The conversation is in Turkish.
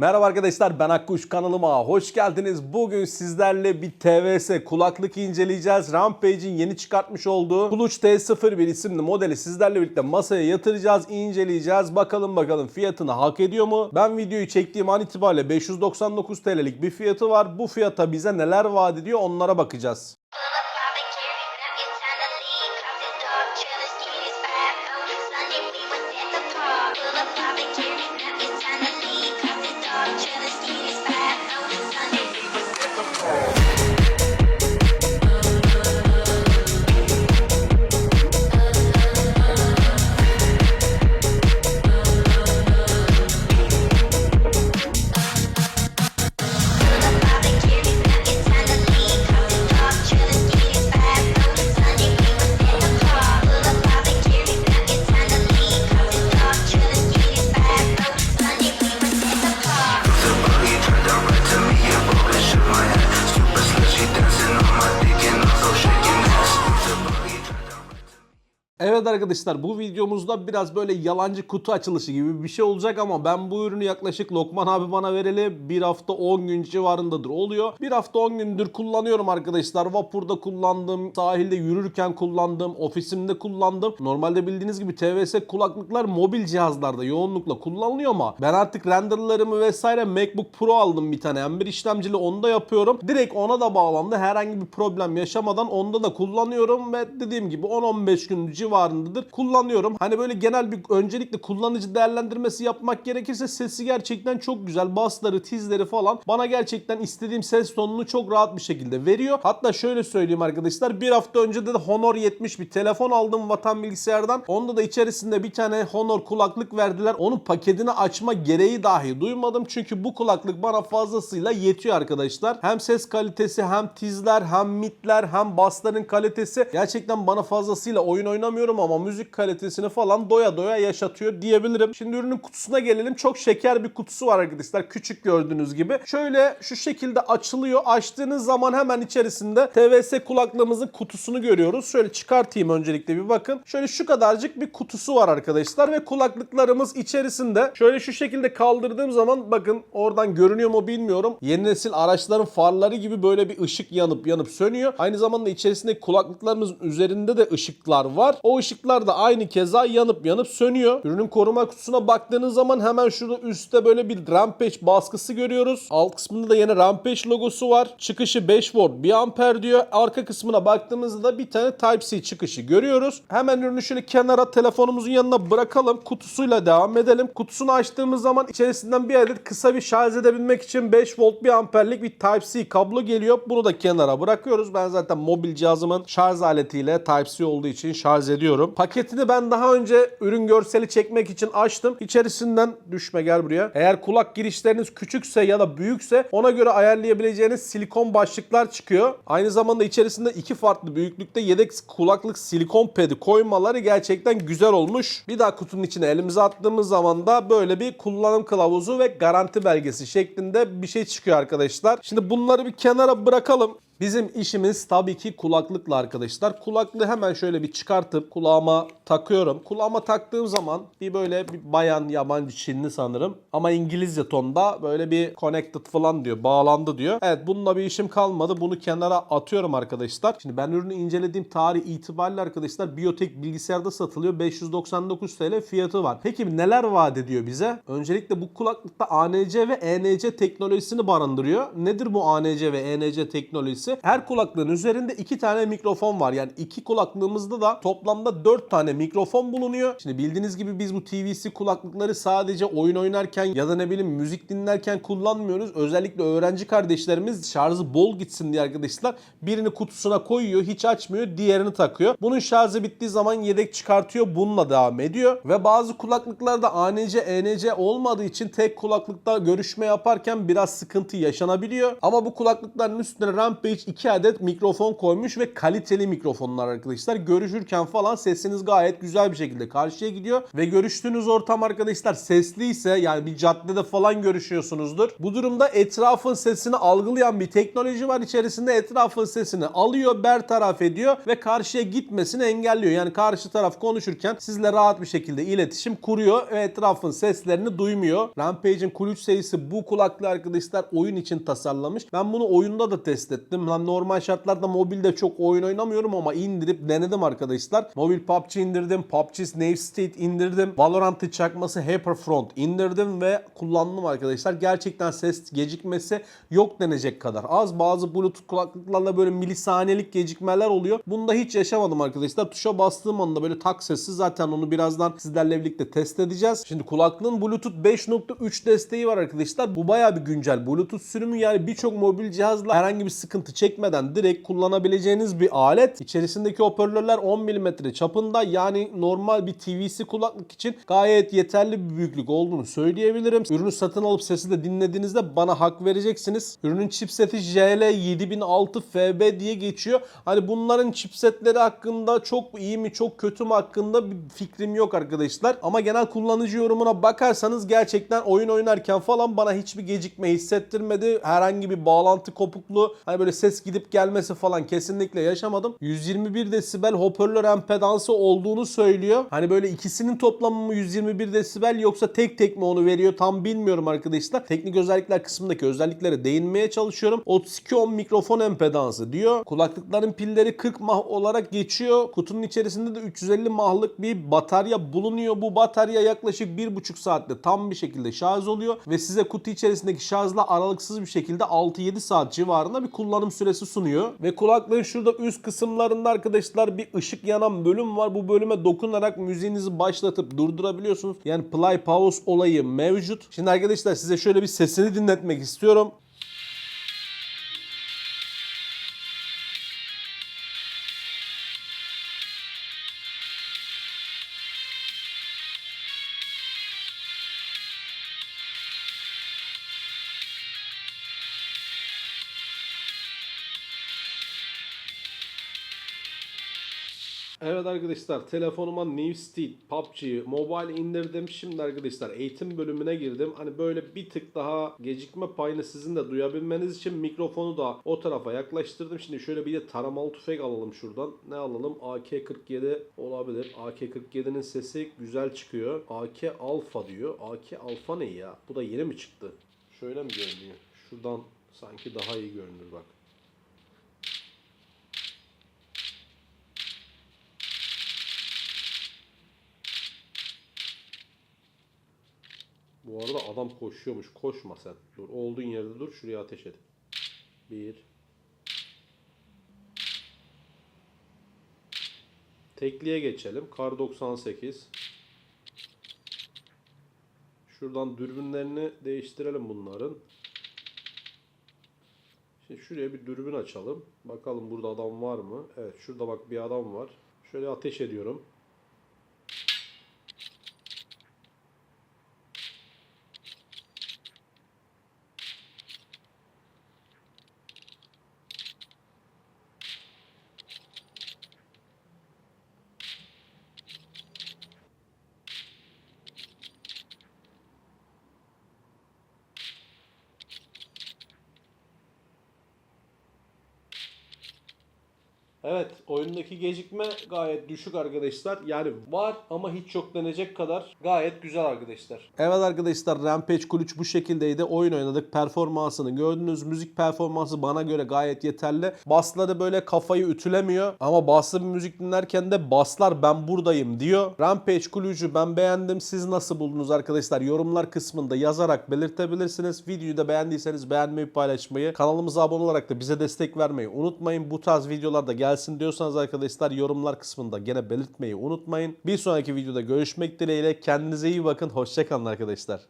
Merhaba arkadaşlar ben Akkuş kanalıma hoş geldiniz. Bugün sizlerle bir TVS kulaklık inceleyeceğiz. Rampage'in yeni çıkartmış olduğu Clutch T01 isimli modeli sizlerle birlikte masaya yatıracağız, inceleyeceğiz. Bakalım bakalım fiyatını hak ediyor mu? Ben videoyu çektiğim an itibariyle 599 TL'lik bir fiyatı var. Bu fiyata bize neler vaat ediyor onlara bakacağız. Evet arkadaşlar bu videomuzda biraz böyle yalancı kutu açılışı gibi bir şey olacak ama ben bu ürünü yaklaşık Lokman abi bana vereli bir hafta 10 gün civarındadır oluyor. Bir hafta 10 gündür kullanıyorum arkadaşlar. Vapurda kullandım, sahilde yürürken kullandım, ofisimde kullandım. Normalde bildiğiniz gibi TVS kulaklıklar mobil cihazlarda yoğunlukla kullanılıyor ama ben artık renderlarımı vesaire MacBook Pro aldım bir tane. M1 işlemcili onda yapıyorum. Direkt ona da bağlandı. Herhangi bir problem yaşamadan onda da kullanıyorum ve dediğim gibi 10-15 gün civarındadır kullanıyorum. Hani böyle genel bir öncelikle kullanıcı değerlendirmesi yapmak gerekirse sesi gerçekten çok güzel. Bassları, tizleri falan bana gerçekten istediğim ses tonunu çok rahat bir şekilde veriyor. Hatta şöyle söyleyeyim arkadaşlar. Bir hafta önce de Honor 70 bir telefon aldım vatan bilgisayardan. Onda da içerisinde bir tane Honor kulaklık verdiler. Onun paketini açma gereği dahi duymadım. Çünkü bu kulaklık bana fazlasıyla yetiyor arkadaşlar. Hem ses kalitesi hem tizler hem mitler hem bassların kalitesi gerçekten bana fazlasıyla oyun oynamıyorum ama müzik kalitesini falan doya doya yaşatıyor diyebilirim. Şimdi ürünün kutusuna gelelim. Çok şeker bir kutusu var arkadaşlar. Küçük gördüğünüz gibi. Şöyle şu şekilde açılıyor. Açtığınız zaman hemen içerisinde TVS kulaklığımızın kutusunu görüyoruz. Şöyle çıkartayım öncelikle bir bakın. Şöyle şu kadarcık bir kutusu var arkadaşlar ve kulaklıklarımız içerisinde. Şöyle şu şekilde kaldırdığım zaman bakın oradan görünüyor mu bilmiyorum. Yeni nesil araçların farları gibi böyle bir ışık yanıp yanıp sönüyor. Aynı zamanda içerisinde kulaklıklarımızın üzerinde de ışıklar var. O ışıklar da aynı keza yanıp yanıp sönüyor. Ürünün koruma kutusuna baktığınız zaman hemen şurada üstte böyle bir Rampage baskısı görüyoruz. Alt kısmında da yine Rampage logosu var. Çıkışı 5 volt 1 amper diyor. Arka kısmına baktığımızda da bir tane Type-C çıkışı görüyoruz. Hemen ürünü şöyle kenara telefonumuzun yanına bırakalım. Kutusuyla devam edelim. Kutusunu açtığımız zaman içerisinden bir adet kısa bir şarj edebilmek için 5 volt 1 amperlik bir Type-C kablo geliyor. Bunu da kenara bırakıyoruz. Ben zaten mobil cihazımın şarj aletiyle Type-C olduğu için şarj ediyorum. Paketini ben daha önce ürün görseli çekmek için açtım. İçerisinden düşme gel buraya. Eğer kulak girişleriniz küçükse ya da büyükse ona göre ayarlayabileceğiniz silikon başlıklar çıkıyor. Aynı zamanda içerisinde iki farklı büyüklükte yedek kulaklık silikon pedi koymaları gerçekten güzel olmuş. Bir daha kutunun içine elimize attığımız zaman da böyle bir kullanım kılavuzu ve garanti belgesi şeklinde bir şey çıkıyor arkadaşlar. Şimdi bunları bir kenara bırakalım. Bizim işimiz tabii ki kulaklıkla arkadaşlar. Kulaklığı hemen şöyle bir çıkartıp kulağıma takıyorum. Kulağıma taktığım zaman bir böyle bir bayan yabancı Çinli sanırım. Ama İngilizce tonda böyle bir connected falan diyor. Bağlandı diyor. Evet bununla bir işim kalmadı. Bunu kenara atıyorum arkadaşlar. Şimdi ben ürünü incelediğim tarih itibariyle arkadaşlar Biyotek bilgisayarda satılıyor. 599 TL fiyatı var. Peki neler vaat ediyor bize? Öncelikle bu kulaklıkta ANC ve ENC teknolojisini barındırıyor. Nedir bu ANC ve ENC teknolojisi? Her kulaklığın üzerinde iki tane mikrofon var. Yani iki kulaklığımızda da toplamda dört tane mikrofon bulunuyor. Şimdi bildiğiniz gibi biz bu TVC kulaklıkları sadece oyun oynarken ya da ne bileyim müzik dinlerken kullanmıyoruz. Özellikle öğrenci kardeşlerimiz şarjı bol gitsin diye arkadaşlar birini kutusuna koyuyor, hiç açmıyor, diğerini takıyor. Bunun şarjı bittiği zaman yedek çıkartıyor, bununla devam ediyor. Ve bazı kulaklıklarda ANC, ENC olmadığı için tek kulaklıkta görüşme yaparken biraz sıkıntı yaşanabiliyor. Ama bu kulaklıkların üstüne Rampage Rampage 2 adet mikrofon koymuş ve kaliteli mikrofonlar arkadaşlar. Görüşürken falan sesiniz gayet güzel bir şekilde karşıya gidiyor. Ve görüştüğünüz ortam arkadaşlar sesliyse yani bir caddede falan görüşüyorsunuzdur. Bu durumda etrafın sesini algılayan bir teknoloji var içerisinde. Etrafın sesini alıyor, bertaraf ediyor ve karşıya gitmesini engelliyor. Yani karşı taraf konuşurken sizle rahat bir şekilde iletişim kuruyor ve etrafın seslerini duymuyor. Rampage'in 3 serisi bu kulaklığı arkadaşlar oyun için tasarlamış. Ben bunu oyunda da test ettim. Lan normal şartlarda mobilde çok oyun oynamıyorum ama indirip denedim arkadaşlar. Mobil PUBG indirdim. PUBG Snake State indirdim. Valorant'ı çakması Hyperfront indirdim ve kullandım arkadaşlar. Gerçekten ses gecikmesi yok denecek kadar az. Bazı Bluetooth kulaklıklarla böyle milisaniyelik gecikmeler oluyor. Bunda hiç yaşamadım arkadaşlar. Tuşa bastığım anda böyle tak sesi zaten onu birazdan sizlerle birlikte test edeceğiz. Şimdi kulaklığın Bluetooth 5.3 desteği var arkadaşlar. Bu bayağı bir güncel Bluetooth sürümü yani birçok mobil cihazla herhangi bir sıkıntı çekmeden direkt kullanabileceğiniz bir alet. İçerisindeki hoparlörler 10 mm çapında yani normal bir TVC kulaklık için gayet yeterli bir büyüklük olduğunu söyleyebilirim. Ürünü satın alıp sesi de dinlediğinizde bana hak vereceksiniz. Ürünün chipseti JL7006FB diye geçiyor. Hani bunların chipsetleri hakkında çok iyi mi çok kötü mü hakkında bir fikrim yok arkadaşlar. Ama genel kullanıcı yorumuna bakarsanız gerçekten oyun oynarken falan bana hiçbir gecikme hissettirmedi. Herhangi bir bağlantı kopukluğu hani böyle ses gidip gelmesi falan kesinlikle yaşamadım. 121 desibel hoparlör empedansı olduğunu söylüyor. Hani böyle ikisinin toplamı mı 121 desibel yoksa tek tek mi onu veriyor tam bilmiyorum arkadaşlar. Teknik özellikler kısmındaki özelliklere değinmeye çalışıyorum. 32 ohm mikrofon empedansı diyor. Kulaklıkların pilleri 40 mah olarak geçiyor. Kutunun içerisinde de 350 mahlık bir batarya bulunuyor. Bu batarya yaklaşık 1,5 saatte tam bir şekilde şarj oluyor ve size kutu içerisindeki şarjla aralıksız bir şekilde 6-7 saat civarında bir kullanım süresi sunuyor. Ve kulaklığın şurada üst kısımlarında arkadaşlar bir ışık yanan bölüm var. Bu bölüme dokunarak müziğinizi başlatıp durdurabiliyorsunuz. Yani play pause olayı mevcut. Şimdi arkadaşlar size şöyle bir sesini dinletmek istiyorum. Evet arkadaşlar telefonuma New Steed, PUBG, Mobile indirdim. Şimdi arkadaşlar eğitim bölümüne girdim. Hani böyle bir tık daha gecikme payını sizin de duyabilmeniz için mikrofonu da o tarafa yaklaştırdım. Şimdi şöyle bir de taramalı tüfek alalım şuradan. Ne alalım? AK-47 olabilir. AK-47'nin sesi güzel çıkıyor. AK Alpha diyor. AK Alpha ne ya? Bu da yeni mi çıktı? Şöyle mi görünüyor? Şuradan sanki daha iyi görünür bak. Bu arada adam koşuyormuş. Koşma sen. Dur olduğun yerde dur. Şuraya ateş et. Bir. Tekliğe geçelim. Kar 98. Şuradan dürbünlerini değiştirelim bunların. Şimdi şuraya bir dürbün açalım. Bakalım burada adam var mı? Evet şurada bak bir adam var. Şöyle ateş ediyorum. Evet oyundaki gecikme gayet düşük arkadaşlar. Yani var ama hiç yok denecek kadar gayet güzel arkadaşlar. Evet arkadaşlar Rampage 3 bu şekildeydi. Oyun oynadık. Performansını gördünüz. Müzik performansı bana göre gayet yeterli. Basları böyle kafayı ütülemiyor. Ama baslı bir müzik dinlerken de baslar ben buradayım diyor. Rampage 3'ü ben beğendim. Siz nasıl buldunuz arkadaşlar? Yorumlar kısmında yazarak belirtebilirsiniz. Videoyu da beğendiyseniz beğenmeyi paylaşmayı. Kanalımıza abone olarak da bize destek vermeyi unutmayın. Bu tarz videolarda gelsin diyorsanız arkadaşlar yorumlar kısmında gene belirtmeyi unutmayın. Bir sonraki videoda görüşmek dileğiyle. Kendinize iyi bakın. Hoşçakalın arkadaşlar.